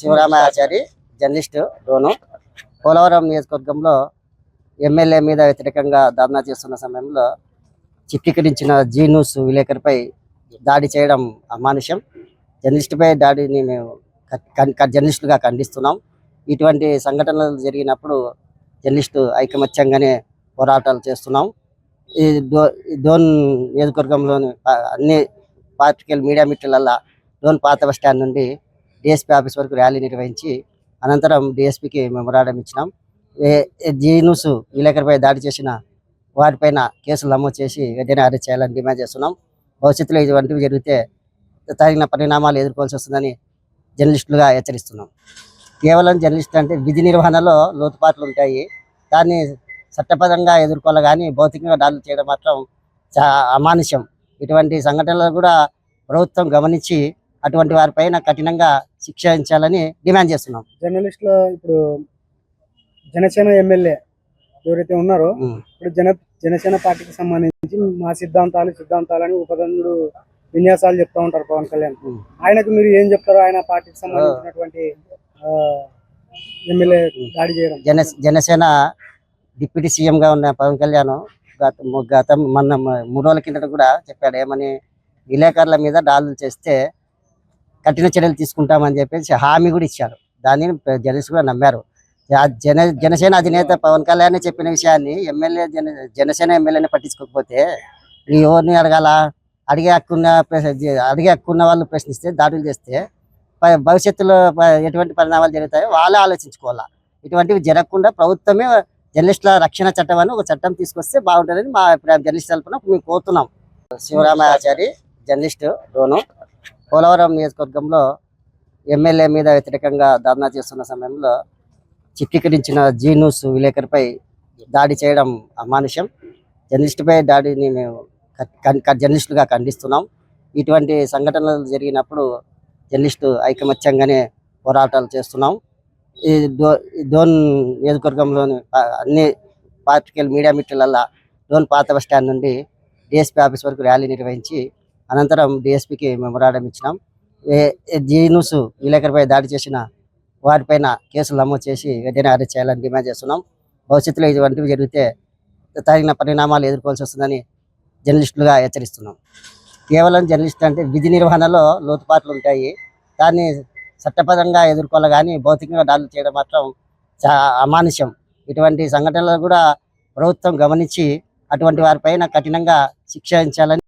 శివరామాచారి journalist Dhone Polavaram నియోజకవర్గంలో MLA మీద వ్యతిరేకంగా ధర్నా చేస్తున్న సమయంలో చిత్రీకరించిన జీ న్యూస్ విలేకరిపై దాడి చేయడం అమానుష్యం జర్నలిస్టుపై దాడిని మేము కన్- జర్నలిస్టులుగా ఖండిస్తున్నాం. ఇటువంటి సంఘటనలు జరిగినప్పుడు జర్నలిస్టు ఐకమత్యంగానే పోరాటాలు చేస్తున్నాం. ఈ డో డోన్ నియోజకవర్గంలోని అన్ని పార్టికల్ మీడియా మిత్రులల్లా డోన్ పాత బస్ స్టాండ్ నుండి డిఎస్పీ ఆఫీస్ వరకు ర్యాలీ నిర్వహించి అనంతరం డిఎస్పీకి మెమొరాండం ఇచ్చినాం. ఏ- విలేకరిపై దాడి చేసిన వారిపైన కేసులు నమోదు చేసి వెంటనే అరెస్ట్ చేయాలని డిమాండ్ చేస్తున్నాం. భవిష్యత్తులో ఇటువంటివి జరిగితే తగిన పరిణామాలు ఎదుర్కోవాల్సి వస్తుందని జర్నలిస్టులుగా హెచ్చరిస్తున్నాం. కేవలం జర్నలిస్ట్ అంటే విధి నిర్వహణలో లోతుపాట్లు ఉంటాయి. దాన్ని చట్టపరంగా ఎదుర్కోవాలి కానీ భౌతికంగా దాడులు చేయడం మాత్రం చా అమానుష్యం. ఇటువంటి సంఘటనలు కూడా ప్రభుత్వం గమనించి అటువంటి వారిపైన కఠినంగా శిక్షించాలని డిమాండ్ చేస్తున్నాం. జర్నలిస్టులు ఇప్పుడు జనసేన ఎమ్మెల్యే ఎవరైతే ఉన్నారో. ఇప్పుడు జన జనసేన పార్టీకి సంబంధించి మా సిద్ధాంతాలు సిద్ధాంతాలని ఉపదండు విన్యాసాలు చెప్తా ఉంటారు పవన్ కళ్యాణ్. ఆయనకు మీరు ఏం చెప్తారు ఆయన పార్టీకి సంబంధించినటువంటి ఆ, ఎమ్మెల్యే దాడి చేయడం. జన జనసేన డిప్యూటీ సీఎం గా ఉన్న పవన్ కళ్యాణ్ గత గత మొన్న మూడు రోజుల కిందట కూడా చెప్పాడు ఏమని విలేకరుల మీద దాడులు చేస్తే కఠిన చర్యలు తీసుకుంటామని చెప్పేసి హామీ కూడా ఇచ్చారు. దాన్ని జర్నలిస్ట్ కూడా నమ్మారు. జన జనసేన అధినేత పవన్ కళ్యాణ్ చెప్పిన విషయాన్ని ఎమ్మెల్యే జన జనసేన ఎమ్మెల్యేని పట్టించుకోకపోతే ఈ ఎవరిని అడగాల? అడిగే హక్కున్న ప్రశ్న- అడిగే హక్కున్న వాళ్ళు ప్రశ్నిస్తే దాడులు చేస్తే భవిష్యత్తులో ఎటువంటి పరిణామాలు జరుగుతాయో వాళ్ళే ఆలోచించుకోవాలా? ఇటువంటివి జరగకుండా ప్రభుత్వమే జర్నలిస్టుల రక్షణ చట్టం అని ఒక చట్టం తీసుకొస్తే బాగుంటుందని మా అభిప్రాయం. జర్నలిస్ట్ తరపున మేము కోరుతున్నాం. శివరామాచారి జర్నలిస్ట్ డోను పోలవరం నియోజకవర్గంలో ఎమ్మెల్యే మీద వ్యతిరేకంగా ధర్నా చేస్తున్న సమయంలో చిత్రీకరించిన జీ న్యూస్ విలేకరిపై దాడి చేయడం అమానుషం. జర్నలిస్టుపై దాడిని మేము కన్- జర్నలిస్టులుగా ఖండిస్తున్నాం. ఇటువంటి సంఘటనలు జరిగినప్పుడు జర్నలిస్టు ఐకమత్యంగానే పోరాటాలు చేస్తున్నాం. ఈ డో డోన్ నియోజకవర్గంలోని అన్ని పార్టికల్ మీడియా మిత్రులల్లా డోన్ పాత బస్ స్టాండ్ నుండి డిఎస్పీ ఆఫీస్ వరకు ర్యాలీ నిర్వహించి అనంతరం డిఎస్పీకి మెమొరాండం ఇచ్చినాం. జీనుసు విలేకరిపై దాడి చేసిన వారిపైన కేసులు నమోదు చేసి వెంటనే అరెస్ట్ చేయాలని డిమాండ్ చేస్తున్నాం. భవిష్యత్తులో ఇటువంటివి జరిగితే తగిన పరిణామాలు ఎదుర్కోవాల్సి వస్తుందని జర్నలిస్టులుగా హెచ్చరిస్తున్నాం. కేవలం జర్నలిస్ట్ అంటే విధి నిర్వహణలో లోతుపాట్లు ఉంటాయి. దాన్ని చట్టపరంగా ఎదుర్కోవాలి కానీ భౌతికంగా దాడులు చేయడం మాత్రం చా అమానుష్యం. ఇటువంటి సంఘటనలు కూడా ప్రభుత్వం గమనించి అటువంటి వారిపైన కఠినంగా శిక్షించాలని